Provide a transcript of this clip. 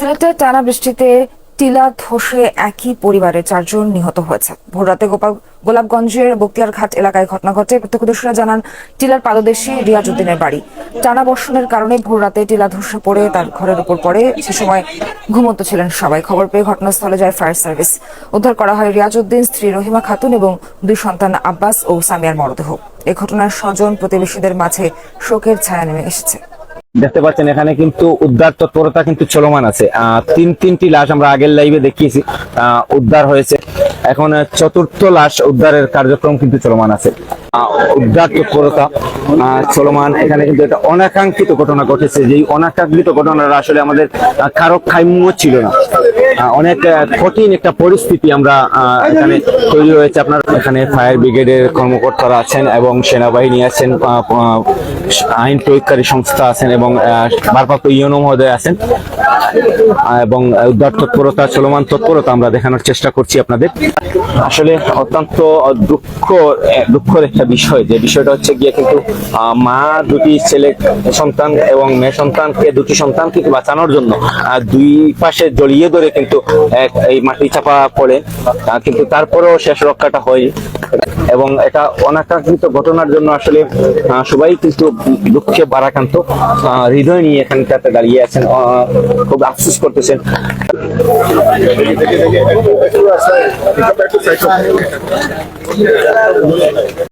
সিলেটে টানা বৃষ্টিতে টিলা ধসে একই পরিবারের চারজন নিহত হয়েছে। ভোররাতে গোপাল গোলাপগঞ্জের বক্তিয়ারঘাট এলাকায় ঘটনা ঘটে। প্রত্যক্ষদর্শীরা জানান টিলার পাদদেশে রিয়াজউদ্দিনের বাড়ি। টানা বর্ষণের কারণে ভোররাতে টিলা ধসে পড়ে তার ঘরের উপর পড়ে। সে সময় ঘুমন্ত ছিলেন সবাই। খবর পেয়ে ঘটনাস্থলে যায় ফায়ার সার্ভিস। উদ্ধার করা হয় রিয়াজউদ্দিন, স্ত্রী রহিমা খাতুন এবং দুই সন্তান আব্বাস ও সামিয়ার মরদেহ। এ ঘটনার স্বজন প্রতিবেশীদের মাঝে শোকের ছায়া নেমে এসেছে। দেখতে পাচ্ছেন, এখানে কিন্তু উদ্ধার তৎপরতা কিন্তু চলমান আছে। তিন, তিনটি লাশ আমরা আগের লাইভে দেখিয়েছি। উদ্ধার হয়েছে। এখন চতুর্থ লাশ উদ্ধারের কার্যক্রম কিন্তু চলমান আছে। উদ্ধার তৎপরতা চলমান। এখানে কিন্তু একটা অনাকাঙ্ক্ষিত ঘটনা ঘটেছে, যেই অনাকাঙ্ক্ষিত ঘটনাটা আসলে আমাদের কারও খাইম্য ছিল না। অনেক কঠিন একটা পরিস্থিতি আমরা এখানে তৈরি হয়েছে। আপনার এখানে ফায়ার ব্রিগেডের কর্মকর্তারা আছেন এবং সেনাবাহিনী আছেন আইন প্রয়োগকারী সংস্থা আছেন এবং ভারপ্রাপ্ত ইউনো মহোদয় আছেন। এবং উদ্ধার তৎপরতা, চলমান তৎপরতা আমরা দেখানোর চেষ্টা করছি আপনাদের। আসলে অত্যন্ত দুঃখ, দুঃখের একটা বিষয়, যে বিষয়টা হচ্ছে গিয়ে কিন্তু মা দুটি ছেলে, সন্তান এবং মেয়ে সন্তানকে, দুটি সন্তানকে বাঁচানোর জন্য দুই পাশে জড়িয়ে ধরে কিন্তু এক এই মাটি চাপা পড়ে কিন্তু তারপরেও শেষ রক্ষাটা হয় এবং এটা অনাকাঙ্ক্ষিত ঘটনার জন্য আসলে সবাই কিন্তু দুঃখে বারাকান্ত হৃদয় নিয়ে এখানটাতে দাঁড়িয়ে আছেন খুব আফসোস করতেছেন।